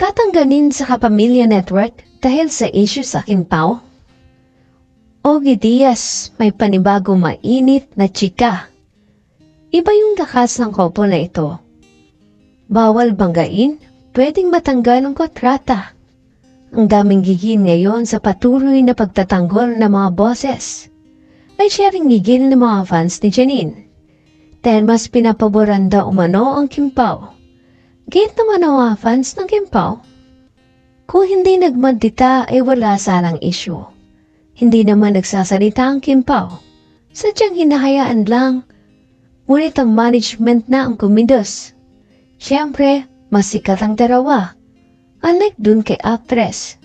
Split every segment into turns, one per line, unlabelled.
Tatangganin sa Kapamilya Network dahil sa issue sa Kimpaw? Ogie Diaz, may panibago mainit na chika. Iba yung lakas ng kopo na ito. Bawal banggain, pwedeng matanggal ang kontrata. Ang daming gigil ngayon sa patuloy na pagtatanggol ng mga boses. Ay siya ring gigil ng mga fans ni Janine. Dahil mas pinapaboran umano ang Kimpaw. Gate naman ang mga fans ng Kimpaw. Kung hindi nagmandita ay wala sanang issue. Hindi naman nagsasalita ang Kimpaw. Sadyang hinahayaan lang. Ngunit ang management na ang kumidos. Siyempre, mas sikat ang darawa. Unlike dun kay actress.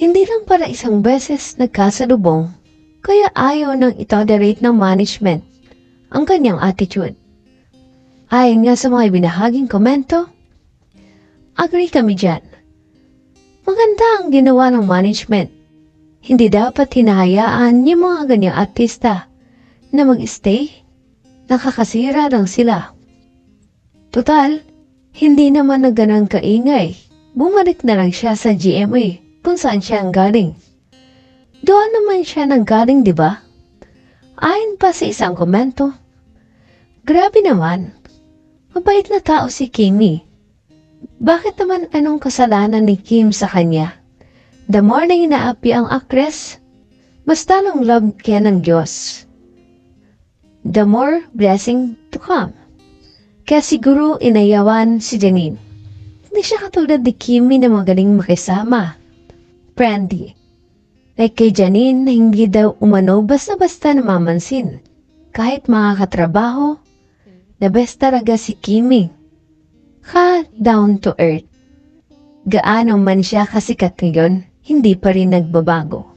Hindi lang para isang beses nagkasalubong, kaya ayaw nang itolerate ng management ang kanyang attitude. Ayon nga sa mga binahaging komento, agree kami dyan. Maganda ang ginawa ng management. Hindi dapat hinahayaan yung mga ganyang artista na mag-stay. Nakakasira lang sila. Total, hindi naman na ganang kaingay. Bumalik na lang siya sa GMA kung saan siya ang galing. Doon naman siya nang galing, di ba? Ayon pa sa isang komento. Grabe naman. Mabait na tao si Kimi. Bakit naman anong kasalanan ni Kim sa kanya? The more na inaapi ang actress, mas talong love kaya ng Diyos. The more blessing to come. Kaya siguro inayawan si Janine. Hindi siya katulad ni Kimi na magaling makisama. Friendly. Like kay Janine na hindi daw umano basta-basta namamansin. Kahit mga katrabaho, the best talaga si Kimi. Ka down to earth. Gaano man siya kasikat ngayon, hindi pa rin nagbabago.